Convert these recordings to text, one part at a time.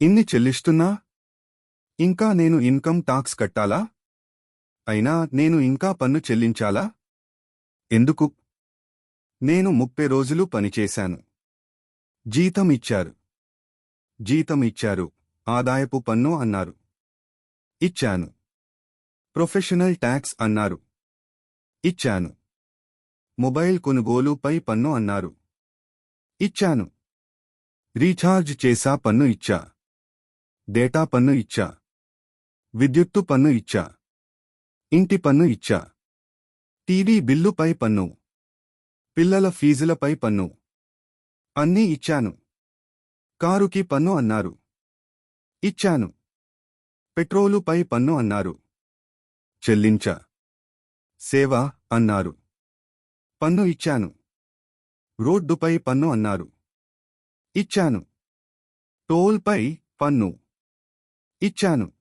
ఇన్ని చెల్లిస్తున్నా? ఇంకా నేను ఇన్కమ్ టాక్స్ కట్టాలా? అయినా నేను ఇంకా పన్ను చెల్లించాలా? ఎందుకు? నేను ముప్పై రోజులు పనిచేశాను. జీతం ఇచ్చారు. జీతం ఇచ్చారు. ఆదాయపు పన్ను అన్నారు. ఇచ్చాను. ప్రొఫెషనల్ ట్యాక్స్ అన్నారు. ఇచ్చాను. మొబైల్ కొనుగోలుపై పన్ను అన్నారు. ఇచ్చాను. రీఛార్జ్ చేసా పన్ను ఇచ్చా. డేటా పన్ను ఇచ్చా. విద్యుత్తు పన్ను ఇచ్చా. ఇంటి పన్ను ఇచ్చా. టీవీ బిల్లుపై పన్ను. పిల్లల ఫీజులపై పన్ను. అన్నీ ఇచ్చాను. కారుకి పన్ను అన్నారు. ఇచ్చాను. పెట్రోలుపై పన్ను అన్నారు. చెల్లించా. సేవ అన్నారు. పన్ను ఇచ్చాను. రోడ్డుపై పన్ను అన్నారు. ఇచ్చాను. టోల్పై పన్ను. ఇచ్చాను.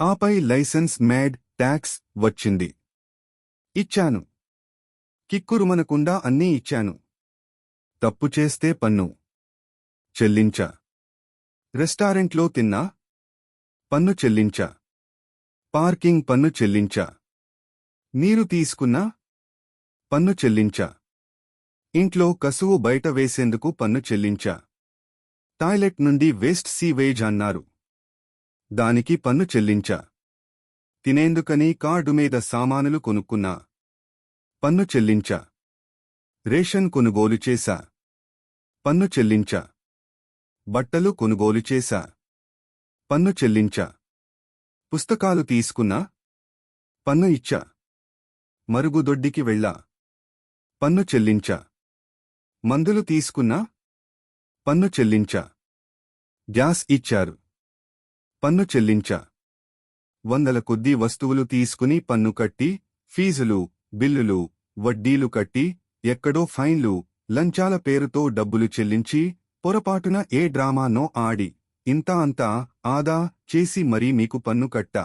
ఆపై లైసెన్స్ మేడ్ ట్యాక్స్ వచ్చింది. ఇచ్చాను. కిక్కురుమనకుండా అన్నీ ఇచ్చాను. తప్పు చేస్తే పన్ను. చెల్లించా. రెస్టారెంట్లో తిన్నా. పన్ను చెల్లించా. పార్కింగ్ పన్ను చెల్లించా. నీరు తీసుకున్నా. పన్ను చెల్లించా. ఇంట్లో కసువు బయట వేసేందుకు పన్ను చెల్లించా. టాయిలెట్ నుండి వేస్ట్ సీవేజ్ అన్నారు. దానికి పన్ను చెల్లించా. తినేందుకని కార్డు మీద సామానులు కొనుక్కున్నా. పన్ను చెల్లించా. రేషన్ కొనుగోలు చేశా పన్ను చెల్లించా. బట్టలు కొనుగోలు చేశా పన్ను చెల్లించా. పుస్తకాలు తీసుకున్నా. పన్ను ఇచ్చా. మరుగుదొడ్డికి వెళ్ళా. పన్ను చెల్లించా. మందులు తీసుకున్నా. పన్ను చెల్లించా. గ్యాస్ ఇచ్చారు. పన్ను చెల్లించా. వందల కొద్దీ వస్తువులు తీసుకుని పన్ను కట్టి ఫీజులు బిల్లులు వడ్డీలు కట్టి ఎక్కడో ఫైన్లు లంచాల పేరుతో డబ్బులు చెల్లించి పొరపాటున ఏ డ్రామానో ఆడి ఇంతా అంతా ఆదా చేసి మరీ మీకు పన్ను కట్టా.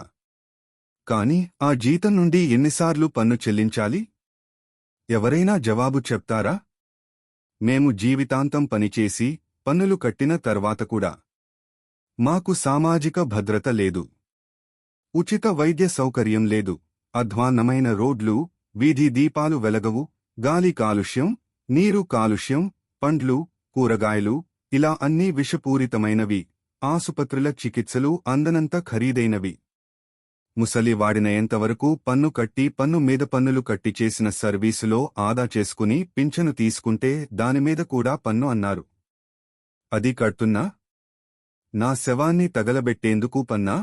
కాని ఆ జీతం నుండి ఎన్నిసార్లు పన్ను చెల్లించాలి? ఎవరైనా జవాబు చెప్తారా? మేము జీవితాంతం పనిచేసి పన్నులు కట్టిన తర్వాత కూడా. మాకు సామాజిక భద్రత లేదు. ఉచిత వైద్య సౌకర్యం లేదు. అధ్వాన్నమైన రోడ్లు వీధి దీపాలు వెలగవు. గాలి కాలుష్యం నీరు కాలుష్యం పండ్లు కూరగాయలు ఇలా అన్నీ విషపూరితమైనవి. ఆసుపత్రుల చికిత్సలు అందనంత ఖరీదైనవి. ముసలి వాడినయంతవరకు పన్ను కట్టి పన్ను మీద పన్నులు కట్టి చేసిన సర్వీసులో ఆదా చేసుకుని పింఛను తీసుకుంటే దానిమీద కూడా పన్ను అన్నారు. అది కడుతున్నా? నా శవాన్ని తగలబెట్టేందుకు పన్నా?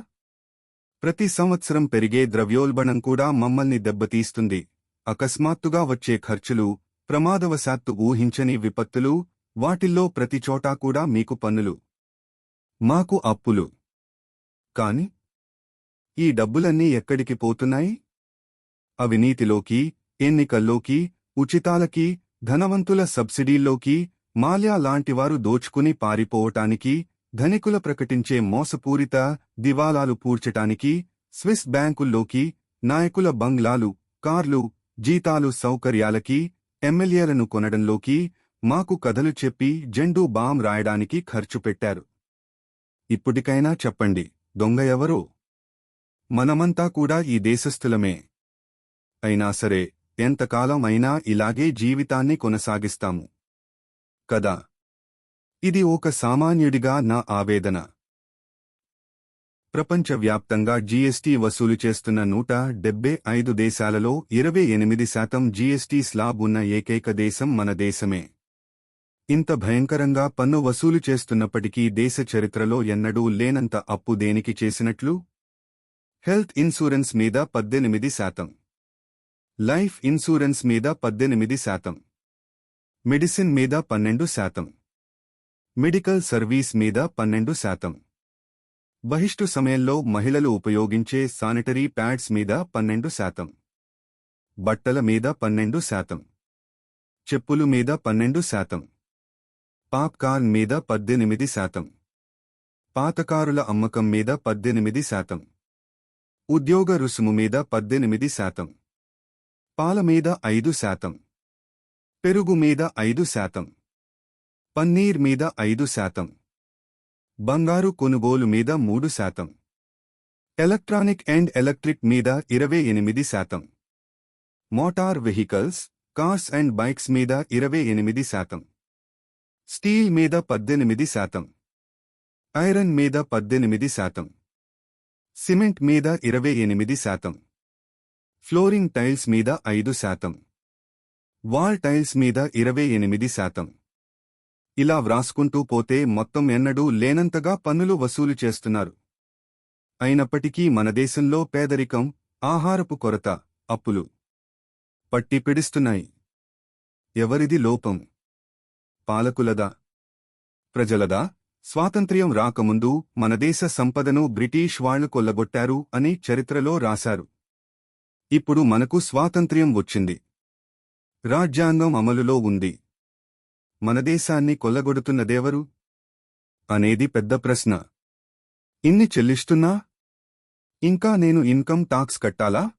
ప్రతి సంవత్సరం పెరిగే ద్రవ్యోల్బణం కూడా మమ్మల్ని దెబ్బతీస్తుంది. అకస్మాత్తుగా వచ్చే ఖర్చులు ప్రమాదవశాత్తు ఊహించని విపత్తులు వాటిల్లో ప్రతిచోటా కూడా మీకు పన్నులు. మాకు అప్పులు. కాని ఈ డబ్బులన్నీ ఎక్కడికి పోతున్నాయి? అవినీతిలోకి ఎన్నికల్లోకి ఉచితాలకి ధనవంతుల సబ్సిడీల్లోకి మాల్యా లాంటివారు దోచుకుని పారిపోవటానికి ధనికుల ప్రకటించే మోసపూరిత దివాలాలు పూడ్చటానికి స్విస్ బ్యాంకుల్లోకి నాయకుల బంగ్లాలు కార్లు జీతాలు సౌకర్యాలకి ఎమ్మెల్యేలను కొనడంలోకి మాకు కథలు చెప్పి జెండూ బాం రాయడానికి ఖర్చు పెట్టారు. ఇప్పటికైనా చెప్పండి దొంగ ఎవరో? మనమంతా కూడా ఈ దేశస్థులమే. అయినా సరే ఎంతకాలం అయినా ఇలాగే జీవితాన్ని కొనసాగిస్తాము. కదా? ఇది ఒక సామాన్యుడిగా నా ఆవేదన. ప్రపంచవ్యాప్తంగా జీఎస్టీ వసూలు చేస్తున్న నూట డెబ్బై ఐదు దేశాలలో ఇరవై ఎనిమిది శాతం జీఎస్టీ స్లాబ్ ఉన్న ఏకైక దేశం మన దేశమే. ఇంత భయంకరంగా పన్ను వసూలు చేస్తున్నప్పటికీ దేశ చరిత్రలో ఎన్నడూ లేనంత అప్పు దేనికి చేసినట్లు? హెల్త్ ఇన్సూరెన్స్ మీద పద్దెనిమిది శాతం. లైఫ్ ఇన్సూరెన్స్ మీద పద్దెనిమిది శాతం. మెడిసిన్ మీద పన్నెండు శాతం. మెడికల్ సర్వీస్ మీద పన్నెండు శాతం. బహిష్టు సమయంలో మహిళలు ఉపయోగించే శానిటరీ ప్యాడ్స్ మీద పన్నెండు శాతం. బట్టల మీద పన్నెండు శాతం. చెప్పులు మీద పన్నెండు శాతం. పాప్కార్న్ మీద పద్దెనిమిది శాతం. పాతకారుల అమ్మకం మీద పద్దెనిమిది శాతం. ఉద్యోగ రుసుము మీద పద్దెనిమిది శాతం. పాల మీద ఐదు శాతం. పెరుగు మీద ఐదు శాతం. పన్నీర్ మీద ఐదు శాతం. బంగారు కొనుగోలు మీద మూడు శాతం. ఎలక్ట్రానిక్ అండ్ ఎలక్ట్రిక్ మీద ఇరవై ఎనిమిది శాతం. Motor vehicles cars and bikes మీద ఇరవై ఎనిమిది శాతం. స్టీల్ మీద పద్దెనిమిది శాతం. ఐరన్ మీద పద్దెనిమిది శాతం. సిమెంట్ మీద ఇరవై ఎనిమిది శాతం. ఫ్లోరింగ్ టైల్స్ మీద ఐదు శాతం. వాల్ టైల్స్ మీద ఇరవై ఎనిమిది శాతం. ఇలా వ్రాసుకుంటూ పోతే మొత్తం ఎన్నడూ లేనంతగా పన్నులు వసూలు చేస్తున్నారు. అయినప్పటికీ మన దేశంలో పేదరికం ఆహారపు కొరత అప్పులు పట్టి పిడిస్తున్నాయి. ఎవరిది లోపం? పాలకులదా? ప్రజలదా? స్వాతంత్ర్యం రాకముందు మన దేశ సంపదను బ్రిటీష్ వాళ్ళు కొల్లగొట్టారు అని చరిత్రలో రాశారు. ఇప్పుడు మనకు స్వాతంత్ర్యం వచ్చింది. రాజ్యాంగం అమలులో ఉంది. మన దేశాన్ని కొల్లగొడుతున్నదెవరు అనేది పెద్ద ప్రశ్న. ఇన్ని చెల్లిస్తున్నా? ఇంకా నేను ఇన్కమ్ టాక్స్ కట్టాలా?